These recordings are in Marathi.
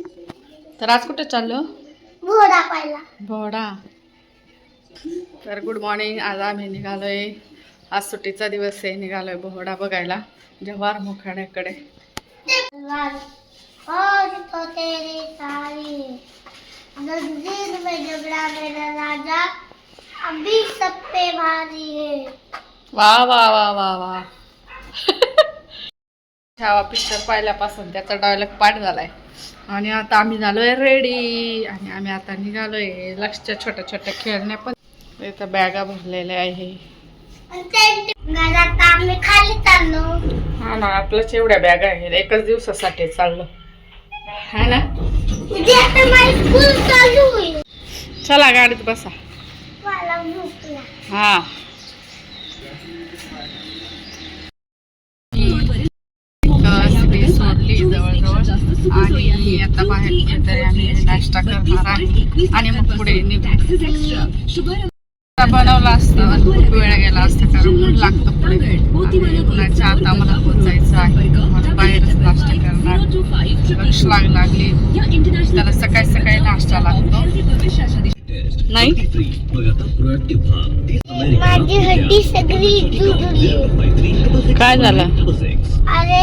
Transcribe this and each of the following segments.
तर आज कुठे चाललो? घोडा पाहिला भोडा तर गुड मॉर्निंग आज आम्ही निघालोय. आज सुट्टीचा दिवस आहे निघालोय भोडा बघायला. जव्हार मुखाड्याकडे. और तो तेरी सारी. नजदीक में झगड़ा मेरा राजा. अभी सब पे भारी है. वा वा वा वा वा. छावा पिक्चर पाहिल्यापासून त्याचा डायलॉग पाठ झालाय. आणि आता आम्ही झालोय रेडी आणि आम्ही आता निघालोय. लक्षच्या छोट्या छोट्या खेळण्या पण. इथं बॅगा भरलेल्या आहे. हा ना आपल्याच एवढ्या बॅगा आहेत. एकच दिवसासाठी चाललो. हा ना? चालू गाडीत बसा. हा. आणि आता बाहेर कुठेतरी आम्ही नाश्ता करणार आहे. आणि मग पुढे बनवलं असतं खूप वेळ गेला असता कारण ऊन लागतं पुढे. उन्हाच्या आता मला पोचायचं आहे. म्हणून बाहेरच नाश्ता करणार. लक्ष लाग लागली. त्याला सकाळी सकाळी नाश्ता लागतो. नाही? माझी हड्डी सगळी जुडली काय झालं? अरे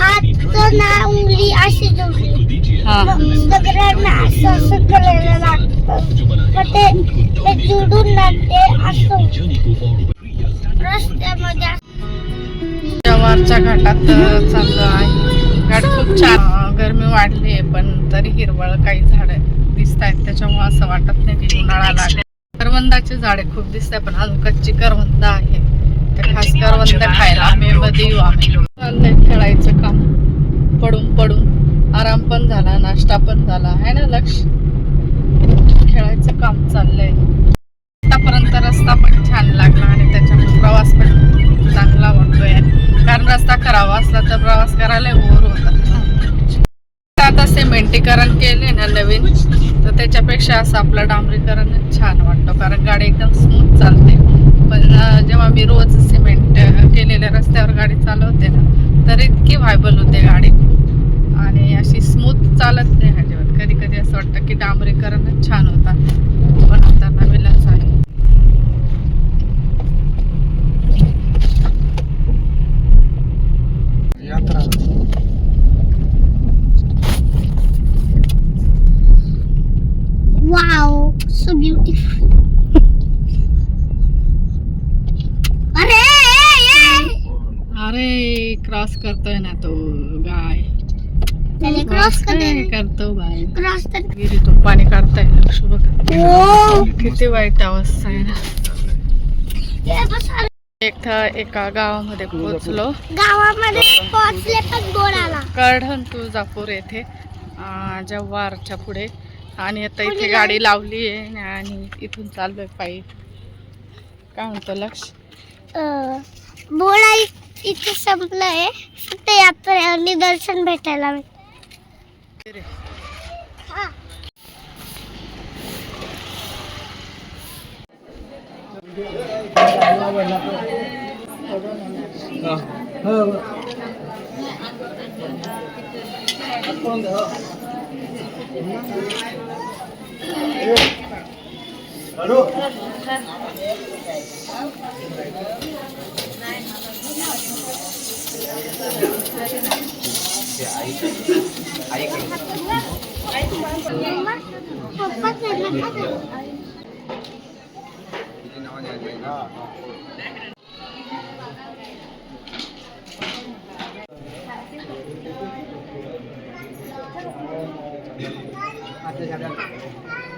हात ना उंगली अशी जुडली हा. मग सगळ्यांना असं असं करायला लागतं. ते ते जुडून ना ते असं रस्त्यामध्ये जवारच्या घाटात चाललो आहे. घाट खूप छान. गरमी वाढली आहे पण तरी हिरवळ काही झाड दिसत आहेत त्याच्यामुळे असं वाटत नाही की उन्हाळा लागेल. करवंदाची झाडे खूप दिसत आहे पण अजून कच्ची करवंद आहे. तर खास करवंद खायला आम्ही मध्ये येऊ आम्ही. चाललंय खेळायचं काम. पडून पडून आराम पण झाला नाश्ता पण झाला आहे ना लक्ष? खेळायचं काम चाललंय. आतापर्यंत रस्ता पण छान लागला आणि त्याच्यामुळे प्रवास पण चांगला वाटतोय. कारण रस्ता करावा असला तर प्रवास करायला बोर होतात ना. आता सिमेंटीकरण केले ना नवीन. तर त्याच्यापेक्षा असं आपलं डांबरीकरण छान वाटतं कारण गाडी एकदम स्मूथ चालते. पण जेव्हा मी रोज सिमेंट केलेल्या रस्त्यावर गाडी चालवते ना तर इतकी व्हायबल होते गाडी. आणि अशी स्मूथ चालत नाही अजिबात. कधी कधी असं वाटतं की डांबरीकरणच छान होता पण आता नवीनच आहे वाव सो ब्युटिफुल अरे अरे क्रॉस करतोय ना तो गाय. क्रॉस करतो बाय क्रॉस कर विहिरीतून पाणी काढताय लक्ष बघ. ओ किती वाईट अवस्था आहे ना. हे. एकदा एका गावामध्ये पोहोचलो. गावामध्ये पोहोचले पण तुळजापूर येथे. जव्हारच्या पुढे. आणि आता इथे गाडी लावली आहे आणि इथून चाललोय पायी. काय म्हणतो लक्ष? बोळा इ- इथे संपलंय. फक्त यात्रेवाली दर्शन भेटायला भेट हा. Aduh, ada yang.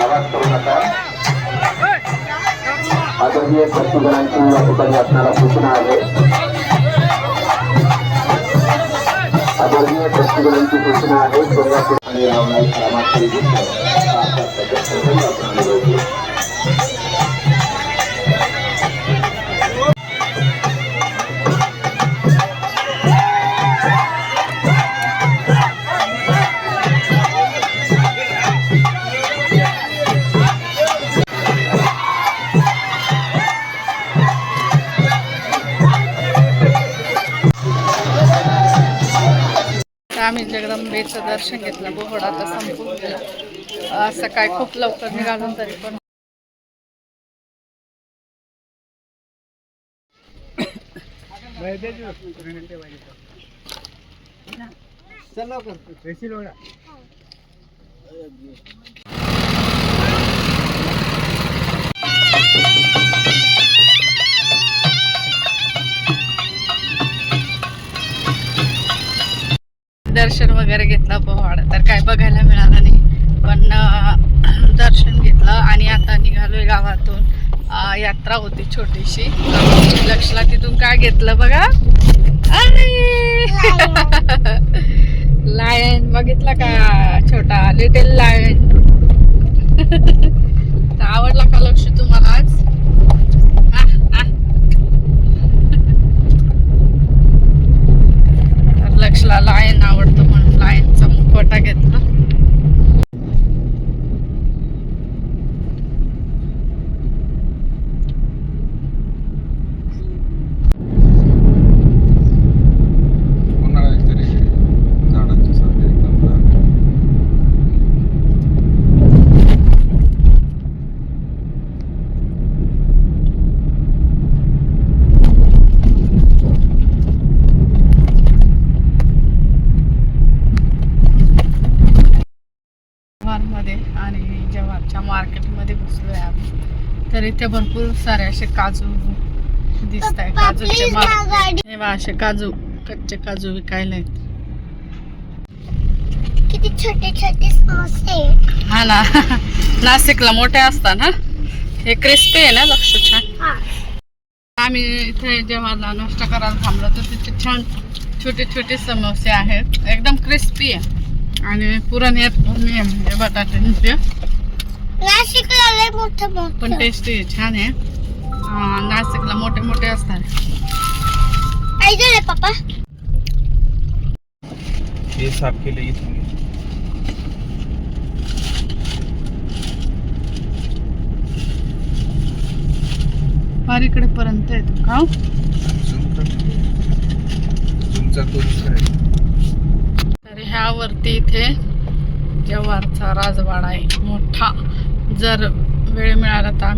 आवाज करू नका. आदरणीय सचिवांची या ठिकाणी आपणाला सूचना आहे. आदरणीय सचिवांची सूचना आहे. सोलापूर आणि रावणाई कामाचे आम्ही जगदंबेचं दर्शन घेतलं बोहड आता संपून गेला. सकाळी खूप लवकर निघालो तरी पण. दर्शन वगैरे घेतलं पोहाड तर काय बघायला मिळालं नाही. पण दर्शन घेतलं आणि आता निघालोय गावातून. यात्रा होती छोटीशी. लक्षला तिथून काय घेतलं बघा? लायन. बघितलं का? छोटा लिटिल लायन तर आवडला का लक्ष तुम्हाला आज आह, आह. तर लक्षला लायन आवडतो म्हणून लायनचा मुखवटा घेतला उन्हाळ्यात तरी झाडांची सावली एकदम भारी. मध्ये आणि जव्हारच्या मार्केटमध्ये घुसलोय आम्ही. तर इथे भरपूर सारे असे काजू दिसत आहे काजूचे असे काजू कच्चे काजू विकायला आहेत किती छोटे छोटे समोसे हा ना. नाशिकला मोठे असतात ना. हे क्रिस्पी आहे ना लक्ष छान. हा. आम्ही इथे जेव्हा नाश्ता करायला थांबलो तर तिथे छान छोटे छोटे समोसे आहेत. एकदम क्रिस्पी आहे. आणि पुरण येत म्हणजे बटाट्यांचे नाशिकला लय मोठं पण मोठं टेस्टी आहे छान आहे. अं, नाशिकला मोठे मोठे असतात. आई झाले पप्पा हे साफ केले इथून. फारीकडे पर्यंत येतो का हो? तुमचा तो दुसरा आहे. तर ह्यावरती इथे जव्हारचा राजवाडा आहे मोठा. जर वेळ मिळाला तर.